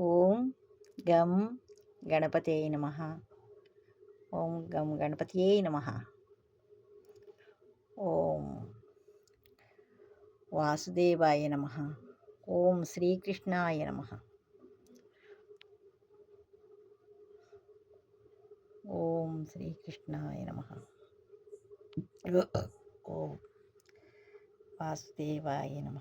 ఓం గం గణపతే నమ. ఓం గం గణపతియే నమ. ఓం వాసుదేవాయ నమ. ఓం శ్రీకృష్ణాయ నమ. ఓం శ్రీకృష్ణాయ నమ. ఓం వాసుదేవాయ నమ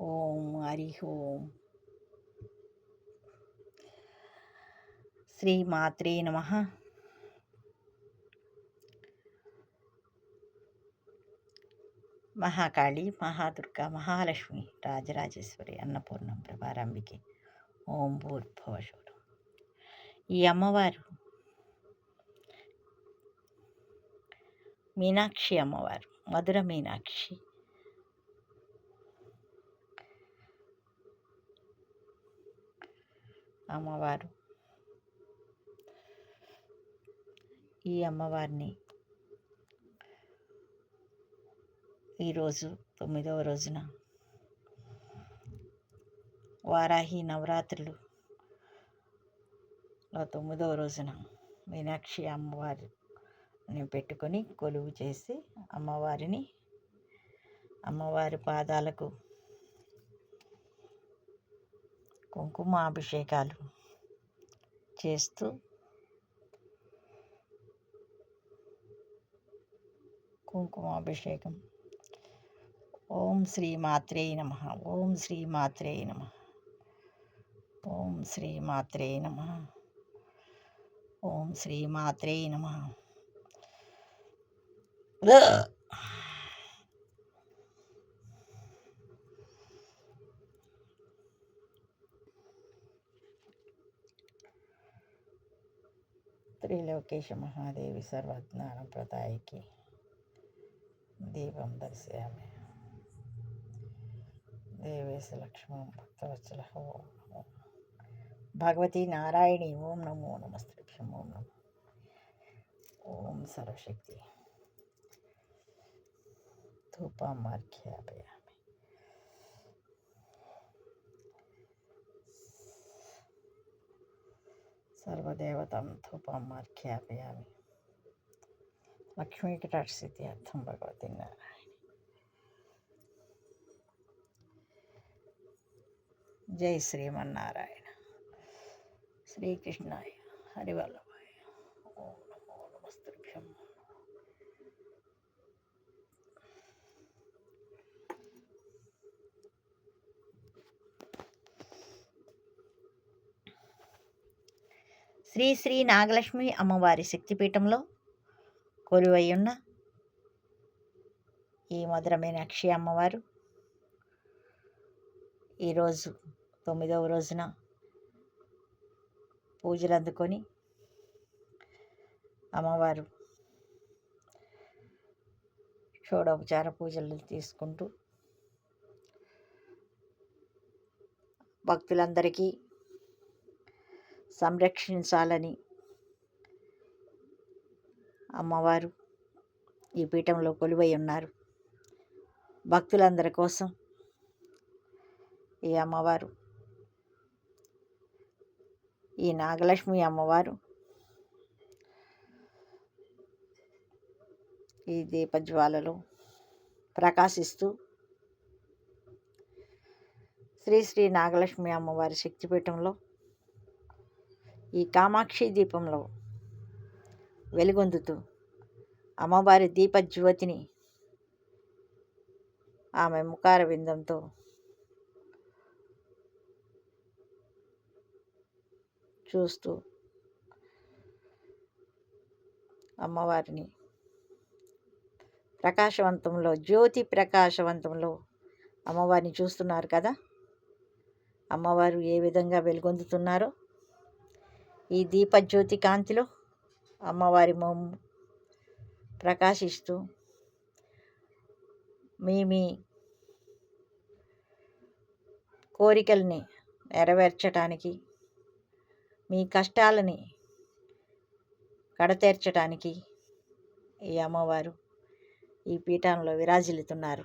ఓం హరి ఓం శ్రీమాత్రే నమ. మహాకాళి మహాదుర్గ మహాలక్ష్మి రాజరాజేశ్వరి అన్నపూర్ణం ప్రభారాంబికి. ఓం భూర్భవశుడు ఈ అమ్మవారు మీనాక్షి అమ్మవారు మధుర మీనాక్షి. అమ్మవారు. ఈ అమ్మవారిని ఈరోజు తొమ్మిదవ రోజున వారాహి నవరాత్రులు తొమ్మిదవ రోజున మీనాక్షి అమ్మవారిని పెట్టుకొని కొలువు చేసి అమ్మవారిని అమ్మవారి పాదాలకు కుంకుమాభిషేకాలు చేస్తూ కుంకుమాభిషేకం ఓం శ్రీ మాత్రే నమ. ఓం శ్రీ మాత్రే నమ. ఓం శ్రీ మాత్రే నమ. ఓం శ్రీ మాత్రే నమ. త్రిలోకేశ మహాదేవి సర్వజ్ఞాన ప్రదాయికి దీపం దర్శయామి దేవేశ లక్ష్మణం భక్తవత్సల ఓం నమో భగవతి నారాయణి ఓం నమో నమస్తభ్యం ఓం నమో ఓం సర్వశక్తి ధూపమార్ఘ్యాపయామి సర్వదేవతం ధూపమార్ఘ్యాపయామి లక్ష్మీకటాక్షిత్యర్థం భగవతి నారాయణ జై శ్రీమన్నారాయణ శ్రీకృష్ణాయ హరివల్లభాయ ఓం నమో నమస్తభ్యం శ్రీ శ్రీ నాగలక్ష్మి అమ్మవారి శక్తిపీఠంలో కొలువై ఉన్న ఈ మధురమైన అక్షయ అమ్మవారు ఈరోజు తొమ్మిదవ రోజున పూజలు అందుకొని అమ్మవారు షోడోపచార పూజలు తీసుకుంటూ భక్తులందరికీ సంరక్షించాలని అమ్మవారు ఈ పీఠంలో కొలువై ఉన్నారు. భక్తులందరి కోసం ఈ అమ్మవారు ఈ నాగలక్ష్మి అమ్మవారు ఈ దీపజ్వాలలో ప్రకాశిస్తూ శ్రీ శ్రీ నాగలక్ష్మి అమ్మవారి శక్తిపీఠంలో ఈ కామాక్షి దీపంలో వెలుగొందుతూ అమ్మవారి దీపజ్యోతిని ఆమె ముఖార విందంతో చూస్తూ అమ్మవారిని ప్రకాశవంతంలో జ్యోతి ప్రకాశవంతంలో అమ్మవారిని చూస్తున్నారు కదా? అమ్మవారు ఏ విధంగా వెలుగొందుతున్నారో ఈ దీపజ్యోతి కాంతిలో అమ్మవారి మొమ్ము ప్రకాశిస్తూ మీ మీ కోరికల్ని నెరవేర్చటానికి మీ కష్టాలని కడతేర్చటానికి ఈ అమ్మవారు ఈ పీఠంలో విరాజిల్లుతున్నారు.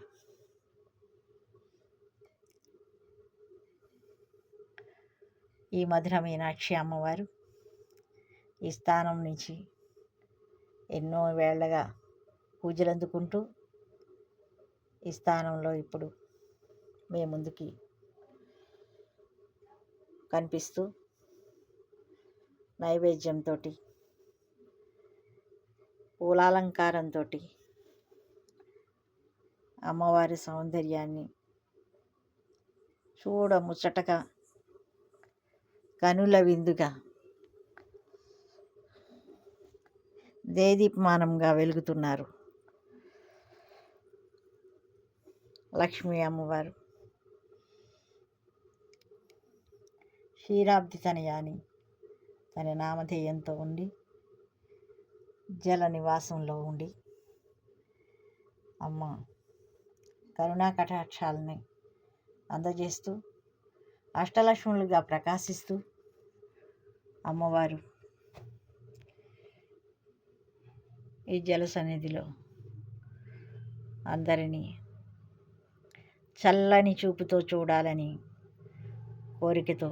ఈ మధుర మీనాక్షి అమ్మవారు ఈ స్థానం నుంచి ఎన్నో వేళ్ళగా పూజలు అందుకుంటూ ఈ స్థానంలో ఇప్పుడు మీ ముందుకి కనిపిస్తూ నైవేద్యంతో పూలాలంకారంతో అమ్మవారి సౌందర్యాన్ని చూడ ముచ్చటగా కనుల విందుగా దేదీపమానంగా వెలుగుతున్నారు. లక్ష్మీ అమ్మవారు. క్షీరాబ్ది తనయాని తన నామధేయంతో ఉండి జల నివాసంలో ఉండి అమ్మ కరుణా కటాక్షాలని అందజేస్తూ అష్టలక్ష్ములుగా ప్రకాశిస్తూ అమ్మవారు ఈ జల సన్నిధిలో అందరినీ చల్లని చూపుతో చూడాలని కోరికతో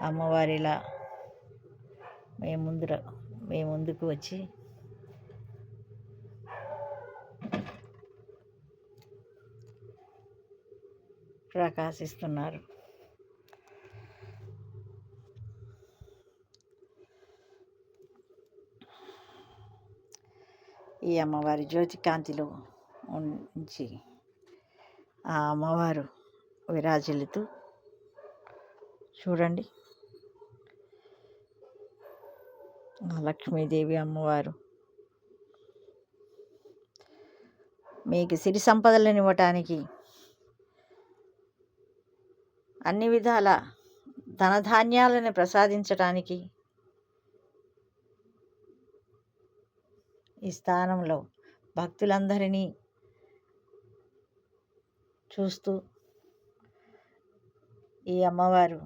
అమ్మవారిలా మేము ముందర మేము ముందుకు వచ్చి ప్రకాశిస్తున్నారు. ఈ అమ్మవారి జ్యోతికాంతిలో ఉంచి ఆ అమ్మవారు విరాజిల్లుతూ చూడండి. లక్ష్మీదేవి అమ్మవారు మీకు సిరి సంపదలను ఇవ్వటానికి అన్ని విధాల ధనధాన్యాలను ప్రసాదించటానికి ఈ స్థానంలో భక్తులందరినీ చూస్తూ ఈ అమ్మవారు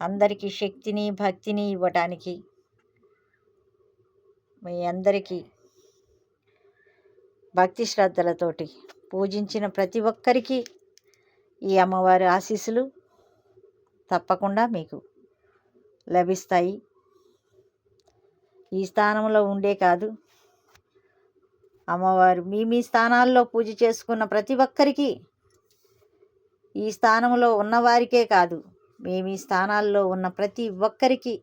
అందరికీ శక్తిని భక్తిని ఇవ్వటానికి మీ అందరికీ భక్తి శ్రద్ధలతోటి పూజించిన ప్రతి ఒక్కరికి ఈ అమ్మవారి ఆశీస్సులు తప్పకుండా మీకు లభిస్తాయి. ఈ స్థానంలో ఉండే కాదు. అమ్మవారు మీ మీ స్థానాల్లో పూజ చేసుకున్న ప్రతి ఒక్కరికి ఈ స్థానంలో ఉన్నవారికే కాదు మీ మీ స్థానాల్లో ఉన్న ప్రతి ఒక్కరికి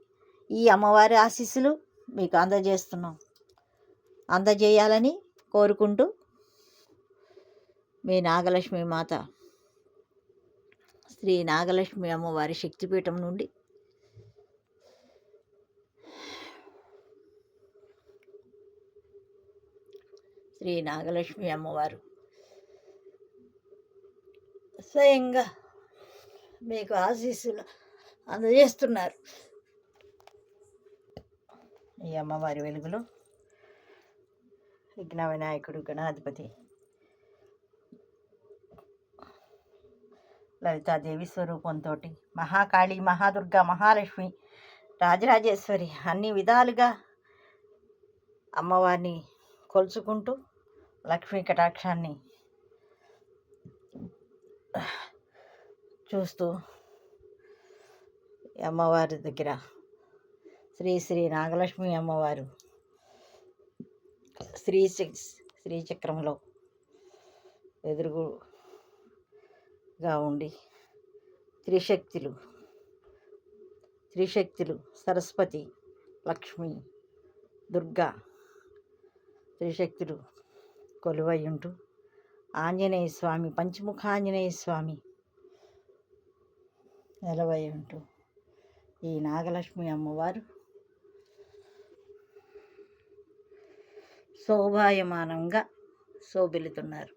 ఈ అమ్మవారి ఆశీస్సులు మీకు అందజేస్తున్నాం. అందజేయాలని కోరుకుంటూ మీ నాగలక్ష్మి మాత శ్రీ నాగలక్ష్మి అమ్మవారి శక్తిపీఠం నుండి శ్రీ నాగలక్ష్మి అమ్మవారు. స్వయంగా మీకు ఆశీస్సులు అందజేస్తున్నారు. ఈ అమ్మవారి వెలుగులో విఘ్న వినాయకుడు గణాధిపతి లలితాదేవి స్వరూపంతో మహాకాళి మహాదుర్గ మహాలక్ష్మి రాజరాజేశ్వరి అన్ని విధాలుగా అమ్మవారిని కొలుచుకుంటూ లక్ష్మీ కటాక్షాన్ని చూస్తూ అమ్మవారి దగ్గర శ్రీ శ్రీ నాగలక్ష్మి అమ్మవారు శ్రీ శ్రీచక్రంలో ఎదురుగుగా ఉండి త్రిశక్తులు త్రిశక్తులు సరస్వతి లక్ష్మి దుర్గా త్రిశక్తులు కొలువై ఆంజనేయ స్వామి పంచముఖ ఆంజనేయ స్వామి నిలవై ఉంటూ ఈ నాగలక్ష్మి అమ్మవారు శోభాయమానంగా శోభిలుతున్నారు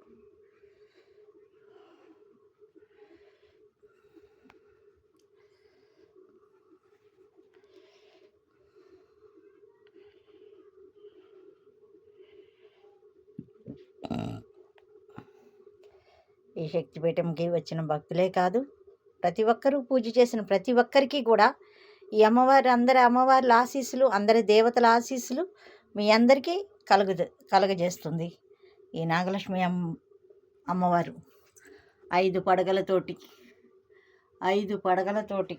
ఈ శక్తిపీఠంకి వచ్చిన భక్తులే కాదు ప్రతి ఒక్కరూ పూజ చేసిన ప్రతి ఒక్కరికి కూడా ఈ అమ్మవారి అందరి అమ్మవార్ల ఆశీస్సులు అందరి దేవతల ఆశీస్సులు మీ అందరికీ కలుగు కలగజేస్తుంది. ఈ నాగలక్ష్మి అమ్మ అమ్మవారు ఐదు పడగలతోటి ఐదు పడగలతోటి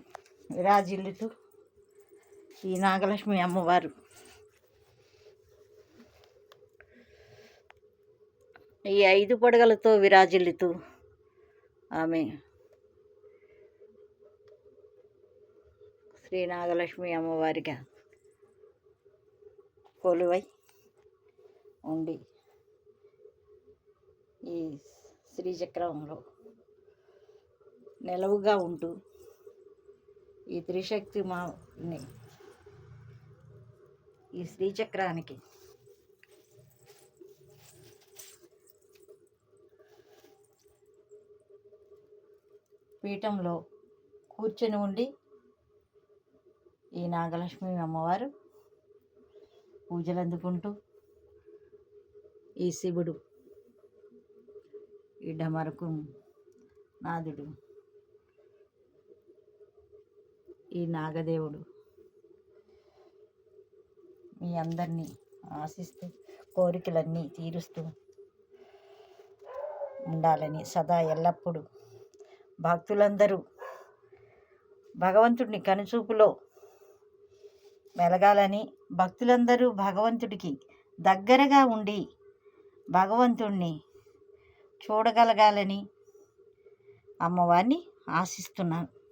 విరాజిల్లుతూ ఈ నాగలక్ష్మి అమ్మవారు ఈ ఐదు పడగలతో విరాజిల్లుతూ ఆమె శ్రీ నాగలక్ష్మి అమ్మవారిగా కొలువై ఉండి ఈ శ్రీచక్రంలో నిలవుగా ఉంటూ ఈ త్రిశక్తి మాని ఈ శ్రీచక్రానికి పీఠంలో కూర్చొని ఉండి ఈ నాగలక్ష్మి అమ్మవారు పూజలు అందుకుంటూ ఈ శివుడు ఈ డమరకు నాదుడు ఈ నాగదేవుడు మీ అందరినీ ఆశిస్తూ కోరికలన్నీ తీరుస్తూ ఉండాలని సదా ఎల్లప్పుడూ భక్తులందరూ భగవంతుడిని కనుచూపులో వెలగాలని భక్తులందరూ భగవంతుడికి దగ్గరగా ఉండి భగవంతుణ్ణి చూడగలగాలని అమ్మవారిని ఆశిస్తున్నాను.